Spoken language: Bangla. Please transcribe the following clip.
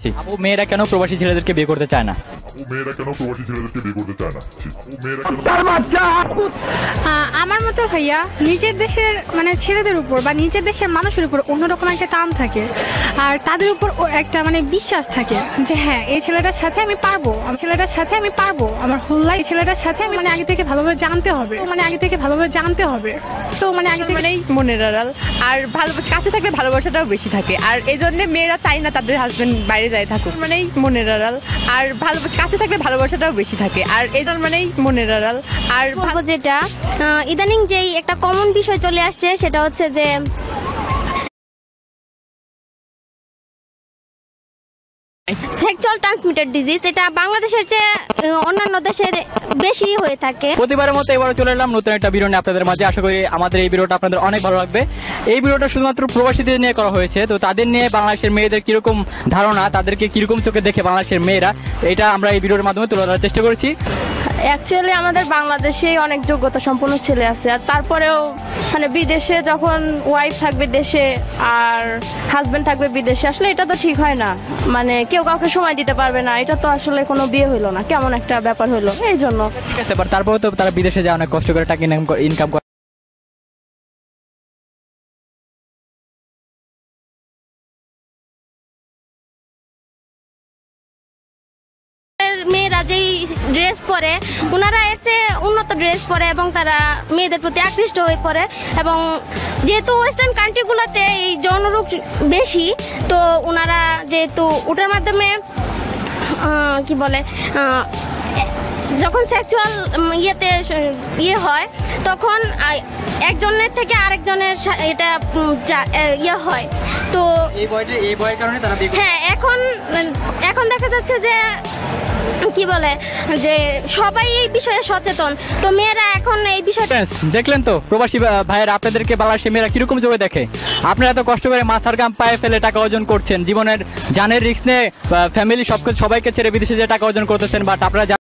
আপু মেয়েরা কেন প্রবাসী ছেলেদেরকে বিয়ে করতে চায় না? ও মেয়েরা কেন প্রবাসী ছেলেদেরকে বিয়ে করতে চায় না? ছি, মেয়েরা কেন আমার মতো ভাইয়া নিজের দেশের মানে ছেলেদের উপর বা নিজের দেশের মানুষের উপর অন্যরকম একটা টান থাকে। আর তাদের উপর একটা মানে বিশ্বাস থাকে যে হ্যাঁ এই ছেলেটার সাথে আমি পারব। আমার ছেলেটার সাথে আমি পারব। আমার হোল্লাই ছেলেটার সাথে আমি মানে আগে থেকে ভালোভাবে জানতে হবে। মানে আগে থেকে ভালোভাবে জানতে হবে। তো মানে আগে থেকে মানেই মনের আড়াল। আর ভালোবাসা কাছে থাকলে ভালোবাসাটাও বেশি থাকে। আর এই জন্য মেয়েরা চায় না তাদের হাজবেন্ড বাইরে যায় থাকুক। মানেই মনের আড়াল। আর ভালোবাসা কাছে থাকলে ভালোবাসাটাও বেশি থাকে। আর এই জন্য মানেই মনের আড়াল। আর বলব যেটা ইদানিং যেই একটা কমন বিষয় চলে আসছে, সেটা হচ্ছে যে সেক্সুয়াল ট্রান্সমিটেড ডিজিজ এটা বাংলাদেশের চেয়ে অন্যান্য দেশে বেশি হয়ে থাকে। প্রতিবারের মতো এবারে চলে এলাম নতুন একটা ভিডিও নিয়ে আপনাদের মাঝে। আশা করি আমাদের এই ভিডিওটা আপনাদের অনেক ভালো লাগবে। এই ভিডিওটা শুধুমাত্র প্রবাসীদের নিয়ে করা হয়েছে, তো তাদের নিয়ে বাংলাদেশের মেয়েদের কীরকম ধারণা, তাদেরকে কীরকম চোখে দেখে বাংলাদেশের মেয়েরা, এটা আমরা এই ভিডিওর মাধ্যমে তুলে ধরার চেষ্টা করেছি। অ্যাকচুয়ালি আমাদের বাংলাদেশেই অনেক যোগ্যতা সম্পন্ন ছেলে আছে। আর তারপরেও মানে বিদেশে যখন ওয়াইফ থাকবে দেশে আর হাজবেন্ড থাকবে বিদেশে আসলে এটা তো ঠিক হয় না। মানে কেউ কাউকে সময় দিতে পারবে না। এটা তো আসলে কোনো বিয়ে হইল না। কেমন একটা ব্যাপার হলো এই জন্য। ঠিক আছে বাট তারপরেও তো তারা বিদেশে যায় অনেক কষ্ট করে টাকা ইনকাম করে মেয়েরা যেই ড্রেস পরে। ওনারা এর চেয়ে উন্নত ড্রেস পরে এবং তারা মেয়েদের প্রতি আকৃষ্ট হয়ে পড়ে এবং যেহেতু ওয়েস্টার্ন কান্ট্রিগুলোতে এই যৌনরোগ বেশি, তো ওনারা যেহেতু ওটার মাধ্যমে কি বলে যখন সেক্সুয়াল ইয়েতে ইয়ে হয়, তখন একজনের থেকে আরেকজনের এটা ইয়ে হয়। তো এই বয়সে এই বয়ের কারণে তারা বিয়ে হ্যাঁ এখন এখন দেখা যাচ্ছে যে কি বলে যে সবাই এই বিষয়ে সচেতন। তো মেয়েরা এখন এই Friends, দেখলেন তো প্রবাসী ভাইয়েরা আপনাদেরকে বাংলাদেশের মেয়েরা কীরকম চোখে দেখে? আপনারা এত কষ্ট করে মাথার গাম পায়ে ফেলে টাকা অর্জন করছেন জীবনের জানের রিস্ক নিয়ে ফ্যামিলি সব সবাইকে ছেড়ে বিদেশে যে টাকা অর্জন করতেছেন বাট আপনারা